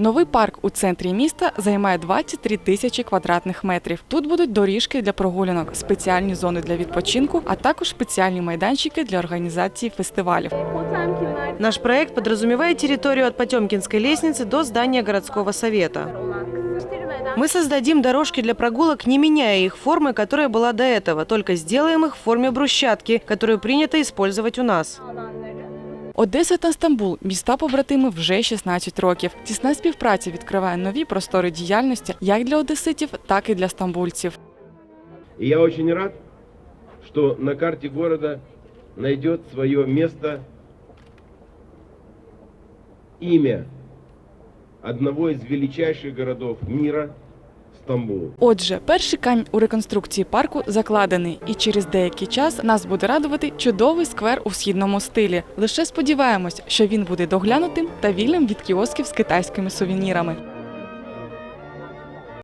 Новий парк у центрі міста займає 23 тисячі квадратних метрів. Тут будуть доріжки для прогулянок, спеціальні зони для відпочинку, а також спеціальні майданчики для організації фестивалів. Наш проект подразумевает территорию от Потемкинской лестницы до здания городского совета. Мы создадим дорожки для прогулок, не меняя их формы, которая была до этого, только сделаем их в форме брусчатки, которую принято использовать у нас. Одеса та Стамбул міста побратими вже 16 років. Тісна співпраця відкриває нові простори діяльності як для одеситів, так і для стамбульців. И я очень рад, что на карте города найдет свое место имя одного из величайших городов мира – Стамбул. Отже, перший камінь у реконструкції парку закладений, і через деякий час нас буде радувати чудовий сквер у східному стилі. Лише сподіваємось, що він буде доглянутим та вільним від кіосків з китайськими сувенірами.